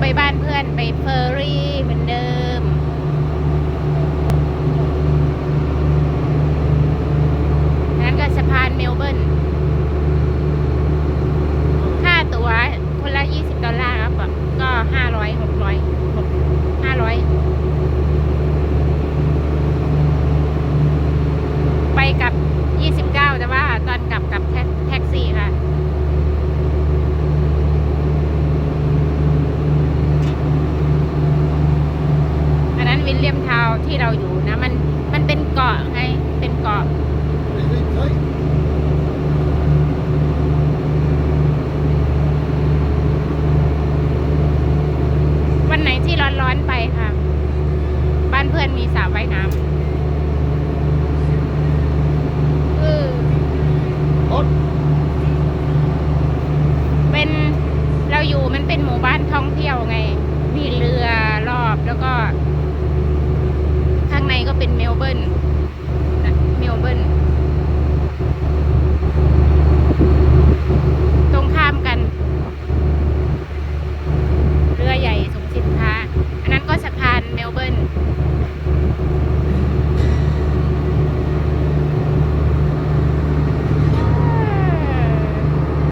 ไปบ้านเพื่อนไปเฟอร์รี่เหมือนเดิม นั้นก็สะพานเมลเบิร์น ค่าตั๋วคนละ 20 ดอลลาร์ครับก็ 500 600 500 ไปกับ 29 แต่ว่าตอนกลับกับแท็กแท็กซี่ค่ะ อันนั้นวิล เลียมทาวน์ที่เราอยู่นะ มันมันเป็นเกาะไงเป็นเกาะวันไหนที่ร้อนๆไปค่ะ บ้านเพื่อนมีสระว่ายน้ำเออเป็นเราอยู่มันเป็นหมู่บ้านท่องเที่ยวไง มีเรือ